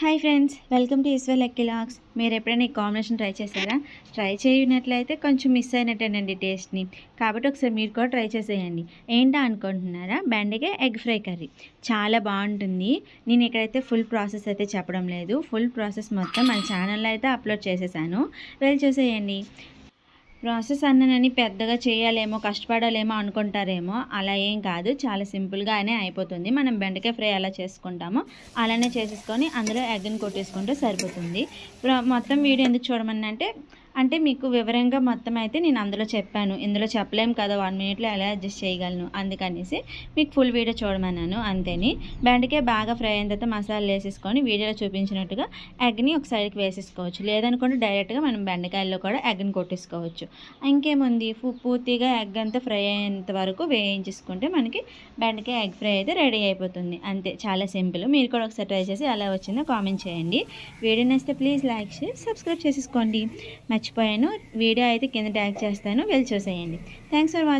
Hi friends welcome to ఈస్వెల్ ఎక్కిలాక్స్ మీరు ఎప్పుడైనా ఈ కాంబినేషన్ ట్రై చేశారా? ట్రై చేయనట్లయితే కొంచెం మిస్ అయినట్టేనండి టేస్ట్ని. కాబట్టి ఒకసారి మీరు కూడా ట్రై చేసేయండి. ఏంటా అనుకుంటున్నారా? బెండకాయ ఎగ్ ఫ్రై కర్రీ. చాలా బాగుంటుంది. నేను ఇక్కడైతే ఫుల్ ప్రాసెస్ అయితే చెప్పడం లేదు. ఫుల్ ప్రాసెస్ మొత్తం మన ఛానల్లో అయితే అప్లోడ్ చేసేసాను. వెళ్ళి చూసేయండి. ప్రాసెస్ అన్ననని పెద్దగా చేయాలేమో కష్టపడాలేమో అనుకుంటారేమో అలా ఏం కాదు. చాలా సింపుల్గానే అయిపోతుంది. మనం బెండకాయ ఫ్రై ఎలా చేసుకుంటామో అలానే చేసేసుకొని అందులో ఎగ్ని కొట్టేసుకుంటే సరిపోతుంది. మొత్తం వీడియో ఎందుకు చూడమని అంటే అంటే మీకు వివరంగా మొత్తం అయితే నేను అందులో చెప్పాను. ఇందులో చెప్పలేము కదా వన్ మినిట్లో ఎలా అడ్జస్ట్ చేయగలను అందుకనేసి మీకు ఫుల్ వీడియో చూడమన్నాను అంతేని. బెండకాయ బాగా ఫ్రై అయిన తర్వాత మసాలాలు వేసేసుకొని వీడియోలో చూపించినట్టుగా ఎగ్ని ఒక సైడ్కి వేసేసుకోవచ్చు. లేదనుకుంటే డైరెక్ట్గా మనం బెండకాయల్లో కూడా ఎగ్ని కొట్టేసుకోవచ్చు. ఇంకేముంది? పూర్తిగా ఎగ్ అంతా ఫ్రై అయ్యేంత వరకు వేయించేసుకుంటే మనకి బెండకాయ ఎగ్ ఫ్రై అయితే రెడీ అయిపోతుంది. అంతే చాలా సింపుల్ మీరు కూడా ఒకసారి ట్రై చేసి ఎలా వచ్చిందో కామెంట్ చేయండి. వీడియో నచ్చితే ప్లీజ్ లైక్ షేర్ సబ్స్క్రైబ్ చేసేసుకోండి. మర్చిపోయాను. వీడియో అయితే కింద ట్యాగ్ చేస్తాను. వెళ్ళి చూసేయండి. Thanks for watching